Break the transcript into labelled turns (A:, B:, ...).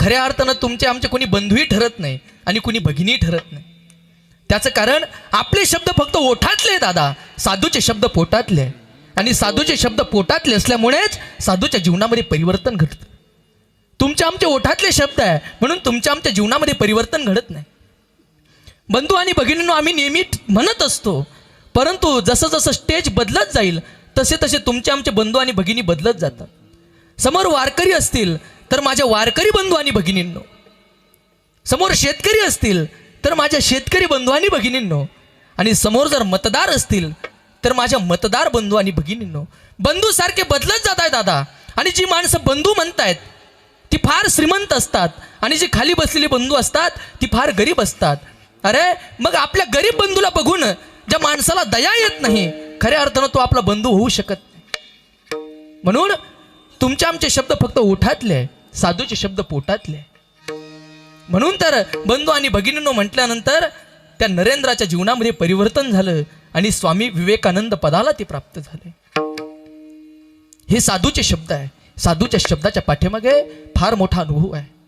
A: खऱ्या अर्थानं तुमचे आमचे कोणी बंधूही ठरत नाही आणि कोणी भगिनी ठरत नाही. त्याचं कारण आपले शब्द फक्त ओठातले दादा. साधूचे शब्द पोटातले आहे. आणि साधूचे शब्द पोटातले असल्यामुळेच साधूच्या जीवनामध्ये परिवर्तन घडतं. तुमच्या आमचे ओठातले शब्द आहे म्हणून तुमच्या आमच्या जीवनामध्ये परिवर्तन घडत नाही. बंधू आणि भगिनींनो आम्ही नेहमी म्हणत असतो परंतु जसं जसं स्टेज बदलत जाईल तसे तसे तुमचे आमचे बंधू आणि भगिनी बदलत जातात. समोर वारकरी असतील तर माझ्या वारकरी बंधू आणि भगिनींनो समोर शेतकरी असतील तर माझ्या शेतकरी बंधू आणि भगिनींनो आणि समोर जर मतदार असतील तर माझ्या मतदार बंधू आणि भगिनींनो बंधू सारखे बदलत जात आहे दादा. आणि जी माणसं बंधू म्हणतायत ती फार श्रीमंत असतात. आणि जी खाली बसलेली बंधू असतात ती फार गरीब असतात. अरे मग आपल्या गरीब बंधूला बघून ज्या माणसाला दया येत नाही खऱ्या अर्थानं तो आपला बंधू होऊ शकत नाही. म्हणून तुमचे आमचे शब्द फक्त ओठातले आहे, साधूचे शब्द पोटातले. म्हणून तर बंधू आणि भगिनींनो म्हटल्यानंतर त्या नरेंद्राच्या जीवनामध्ये परिवर्तन झालं आणि स्वामी विवेकानंद पदाला ते प्राप्त झाले. हे साधूचे शब्द आहे. साधूच्या शब्दाच्या पाठीमागे फार मोठा अनुभव आहे.